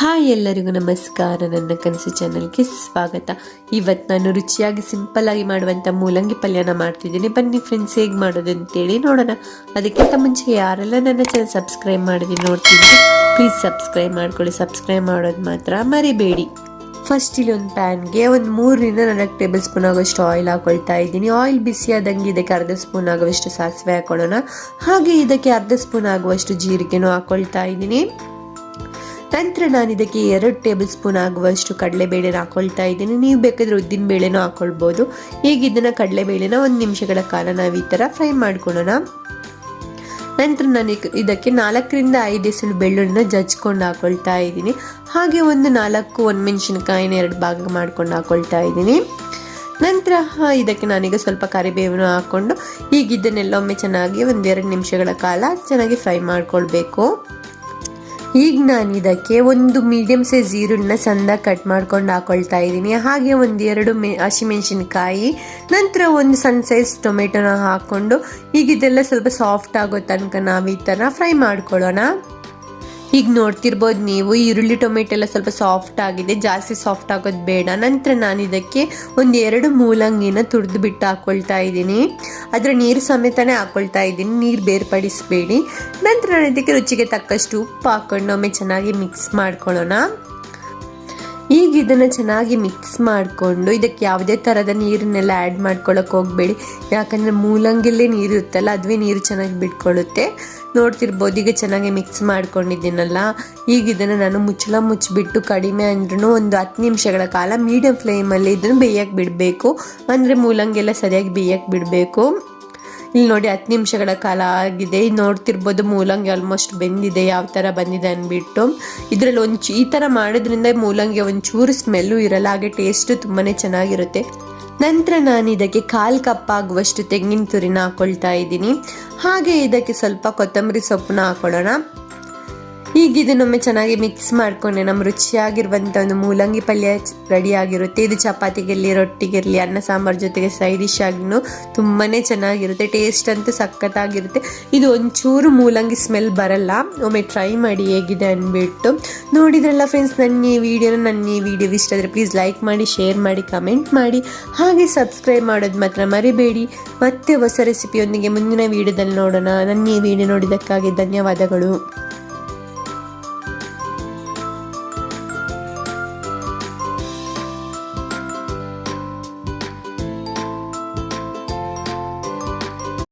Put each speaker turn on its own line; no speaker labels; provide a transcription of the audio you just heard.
Hi ಎಲ್ಲರಿಗೂ ನಮಸ್ಕಾರ. ನನ್ನ ಕನಸು ಚಾನಲ್ಗೆ ಸ್ವಾಗತ. ಇವತ್ತು ನಾನು ರುಚಿಯಾಗಿ ಸಿಂಪಲ್ ಆಗಿ ಮಾಡುವಂಥ ಮೂಲಂಗಿ ಪಲ್ಯನ ಮಾಡ್ತಿದ್ದೀನಿ. ಬನ್ನಿ ಫ್ರೆಂಡ್ಸ್ ಹೇಗೆ ಮಾಡೋದು ಅಂತೇಳಿ ನೋಡೋಣ. ಅದಕ್ಕಿಂತ ಮುಂಚೆ ಯಾರೆಲ್ಲ ನನ್ನ ಚಾನಲ್ ಸಬ್ಸ್ಕ್ರೈಬ್ ಮಾಡಿದ್ದೀನಿ ನೋಡ್ತಿದ್ದೀನಿ ಪ್ಲೀಸ್ ಸಬ್ಸ್ಕ್ರೈಬ್ ಮಾಡ್ಕೊಳ್ಳಿ. ಸಬ್ಸ್ಕ್ರೈಬ್ ಮಾಡೋದು ಮಾತ್ರ ಮರಿಬೇಡಿ. ಫಸ್ಟ್ ಇಲ್ಲಿ ಒಂದು ಪ್ಯಾನ್ಗೆ ಒಂದು ಮೂರರಿಂದ ನಾಲ್ಕು ಟೇಬಲ್ ಸ್ಪೂನ್ ಆಗೋಷ್ಟು ಆಯಿಲ್ ಹಾಕೊಳ್ತಾ ಇದ್ದೀನಿ. ಆಯಿಲ್ ಬಿಸಿ ಆದಂಗೆ ಇದಕ್ಕೆ ಅರ್ಧ ಸ್ಪೂನ್ ಆಗುವಷ್ಟು ಸಾಸಿವೆ ಹಾಕೊಳ್ಳೋಣ ಹಾಗೆ ಇದಕ್ಕೆ ಅರ್ಧ ಸ್ಪೂನ್ ಆಗುವಷ್ಟು ಜೀರಿಗೆನೂ ಹಾಕೊಳ್ತಾ ಇದ್ದೀನಿ. ನಂತರ ನಾನು ಇದಕ್ಕೆ ಎರಡು ಟೇಬಲ್ ಸ್ಪೂನ್ ಆಗುವಷ್ಟು ಕಡಲೆಬೇಳೆನ ಹಾಕೊಳ್ತಾ ಇದ್ದೀನಿ. ನೀವು ಬೇಕಾದ್ರೆ ಉದ್ದಿನ ಬೇಳೆನೂ ಹಾಕೊಳ್ಬೋದು. ಈಗ ಇದನ್ನು ಕಡಲೆಬೇಳೆನ ಒಂದು ನಿಮಿಷಗಳ ಕಾಲ ನಾವು ಈ ಥರ ಫ್ರೈ ಮಾಡ್ಕೊಳ್ಳೋಣ. ನಂತರ ನಾನು ಇದಕ್ಕೆ ನಾಲ್ಕರಿಂದ ಐದು ಎಸಳು ಬೆಳ್ಳುಳ್ಳಿನ ಜಜ್ಕೊಂಡು ಹಾಕೊಳ್ತಾ ಇದ್ದೀನಿ. ಹಾಗೆ ಒಂದು ನಾಲ್ಕು ಒಂದು ಮೆಣಸಿನಕಾಯಿನ ಎರಡು ಭಾಗ ಮಾಡ್ಕೊಂಡು ಹಾಕೊಳ್ತಾ ಇದ್ದೀನಿ. ನಂತರ ಇದಕ್ಕೆ ನಾನೀಗ ಸ್ವಲ್ಪ ಕರಿಬೇವನ್ನು ಹಾಕ್ಕೊಂಡು ಈಗ ಇದನ್ನೆಲ್ಲ ಒಮ್ಮೆ ಚೆನ್ನಾಗಿ ಒಂದೆರಡು ನಿಮಿಷಗಳ ಕಾಲ ಚೆನ್ನಾಗಿ ಫ್ರೈ ಮಾಡ್ಕೊಳ್ಬೇಕು. ಈಗ ನಾನು ಇದಕ್ಕೆ ಒಂದು ಮೀಡಿಯಮ್ ಸೈಜ್ ಈರುಳ್ಳಿನ ಸಣ್ಣ ಕಟ್ ಮಾಡ್ಕೊಂಡು ಹಾಕೊಳ್ತಾ ಇದ್ದೀನಿ. ಹಾಗೆ ಒಂದು ಎರಡು ಮೆ ಹಸಿಮೆಣಸಿನ್ಕಾಯಿ ನಂತರ ಒಂದು ಸಣ್ಣ ಸೈಜ್ ಟೊಮೆಟೊನ ಹಾಕ್ಕೊಂಡು, ಈಗ ಇದೆಲ್ಲ ಸ್ವಲ್ಪ ಸಾಫ್ಟ್ ಆಗೋ ತನಕ ನಾವು ಈ ಥರ ಫ್ರೈ ಮಾಡ್ಕೊಳ್ಳೋಣ. ಈಗ ನೋಡ್ತಿರ್ಬೋದು ನೀವು ಈರುಳ್ಳಿ ಟೊಮೆಟೊ ಎಲ್ಲ ಸ್ವಲ್ಪ ಸಾಫ್ಟ್ ಆಗಿದೆ, ಜಾಸ್ತಿ ಸಾಫ್ಟ್ ಆಗೋದು ಬೇಡ. ನಂತರ ನಾನು ಇದಕ್ಕೆ ಒಂದು ಎರಡು ಮೂಲಂಗಿನ ತುರಿದು ಬಿಟ್ಟು ಹಾಕೊಳ್ತಾ ಇದ್ದೀನಿ. ಅದರ ನೀರು ಸಮೇತನೇ ಹಾಕೊಳ್ತಾ ಇದ್ದೀನಿ. ನೀರು ಬೇರ್ಪಡಿಸಬೇಡಿ. ನಂತರ ನಾನು ಇದಕ್ಕೆ ರುಚಿಗೆ ತಕ್ಕಷ್ಟು ಉಪ್ಪು ಹಾಕೊಂಡು ಒಮ್ಮೆ ಚೆನ್ನಾಗಿ ಮಿಕ್ಸ್ ಮಾಡ್ಕೊಳ್ಳೋಣ. ಈಗ ಇದನ್ನು ಚೆನ್ನಾಗಿ ಮಿಕ್ಸ್ ಮಾಡಿಕೊಂಡು ಇದಕ್ಕೆ ಯಾವುದೇ ಥರದ ನೀರನ್ನೆಲ್ಲ ಆ್ಯಡ್ ಮಾಡ್ಕೊಳ್ಳೋಕೆ ಹೋಗಬೇಡಿ. ಯಾಕಂದರೆ ಮೂಲಂಗಿಲ್ಲಿ ನೀರು ಇರುತ್ತಲ್ಲ, ಅದುವೇ ನೀರು ಚೆನ್ನಾಗಿ ಬಿಟ್ಕೊಳ್ಳುತ್ತೆ ನೋಡ್ತಿರ್ಬೋದು ಈಗ ಚೆನ್ನಾಗಿ ಮಿಕ್ಸ್ ಮಾಡ್ಕೊಂಡಿದ್ದೀನಲ್ಲ. ಈಗ ಇದನ್ನು ನಾನು ಮುಚ್ಚಳ ಮುಚ್ಚಿಬಿಟ್ಟು ಕಡಿಮೆ ಅಂದ್ರೂ ಒಂದು ಹತ್ತು ನಿಮಿಷಗಳ ಕಾಲ ಮೀಡಿಯಂ ಫ್ಲೇಮಲ್ಲಿ ಇದನ್ನು ಬೇಯಕ್ಕೆ ಬಿಡಬೇಕು. ಅಂದರೆ ಮೂಲಂಗಿ ಸರಿಯಾಗಿ ಬೇಯಕ್ಕೆ ಬಿಡಬೇಕು. ಇಲ್ಲಿ ನೋಡಿ ಹತ್ತು ನಿಮಿಷಗಳ ಕಾಲ ಆಗಿದೆ. ನೋಡ್ತಿರ್ಬೋದು ಮೂಲಂಗಿ ಆಲ್ಮೋಸ್ಟ್ ಬೆಂದಿದೆ, ಯಾವ ಥರ ಬಂದಿದೆ ಅಂದ್ಬಿಟ್ಟು ಇದರಲ್ಲಿ ಒಂದು ಈ ಥರ ಮಾಡೋದ್ರಿಂದ ಮೂಲಂಗಿ ಒಂಚೂರು ಸ್ಮೆಲ್ಲು ಇರಲ್ಲ, ಹಾಗೆ ಟೇಸ್ಟು ತುಂಬಾ ಚೆನ್ನಾಗಿರುತ್ತೆ. ನಂತರ ನಾನು ಇದಕ್ಕೆ ಕಾಲು ಕಪ್ಪಾಗುವಷ್ಟು ತೆಂಗಿನ ತುರಿನ ಹಾಕೊಳ್ತಾ ಇದ್ದೀನಿ. ಹಾಗೆ ಇದಕ್ಕೆ ಸ್ವಲ್ಪ ಕೊತ್ತಂಬರಿ ಸೊಪ್ಪನ್ನ ಹಾಕೊಳ್ಳೋಣ. ಈಗ ಇದನ್ನೊಮ್ಮೆ ಚೆನ್ನಾಗಿ ಮಿಕ್ಸ್ ಮಾಡ್ಕೊಂಡೆ. ನಮ್ಮ ರುಚಿಯಾಗಿರುವಂಥ ಒಂದು ಮೂಲಂಗಿ ಪಲ್ಯ ರೆಡಿ ಆಗಿರುತ್ತೆ. ಇದು ಚಪಾತಿಗಿರಲಿ, ರೊಟ್ಟಿಗಿರಲಿ, ಅನ್ನ, ಸಾಂಬಾರ್ ಜೊತೆಗೆ ಸೈಡ್ ಡಿಶ್ ಆಗಿನೂ ತುಂಬಾ ಚೆನ್ನಾಗಿರುತ್ತೆ. ಟೇಸ್ಟ್ ಅಂತೂ ಸಖತ್ತಾಗಿರುತ್ತೆ. ಇದು ಒಂಚೂರು ಮೂಲಂಗಿ ಸ್ಮೆಲ್ ಬರಲ್ಲ. ಒಮ್ಮೆ ಟ್ರೈ ಮಾಡಿ ಹೇಗಿದೆ ಅಂದ್ಬಿಟ್ಟು. ನೋಡಿದ್ರಲ್ಲ ಫ್ರೆಂಡ್ಸ್ ನನ್ನ ಈ ವಿಡಿಯೋನ ನನ್ನ ಈ ವಿಡಿಯೋ ಇಷ್ಟ ಆದರೆ ಪ್ಲೀಸ್ ಲೈಕ್ ಮಾಡಿ ಶೇರ್ ಮಾಡಿ ಕಮೆಂಟ್ ಮಾಡಿ. ಹಾಗೆ ಸಬ್ಸ್ಕ್ರೈಬ್ ಮಾಡೋದು ಮಾತ್ರ ಮರಿಬೇಡಿ. ಮತ್ತೆ ಹೊಸ ರೆಸಿಪಿಯೊಂದಿಗೆ ಮುಂದಿನ ವಿಡಿಯೋದಲ್ಲಿ ನೋಡೋಣ. ನನ್ನ ಈ ವಿಡಿಯೋ ನೋಡಿದ್ದಕ್ಕಾಗಿ ಧನ್ಯವಾದಗಳು.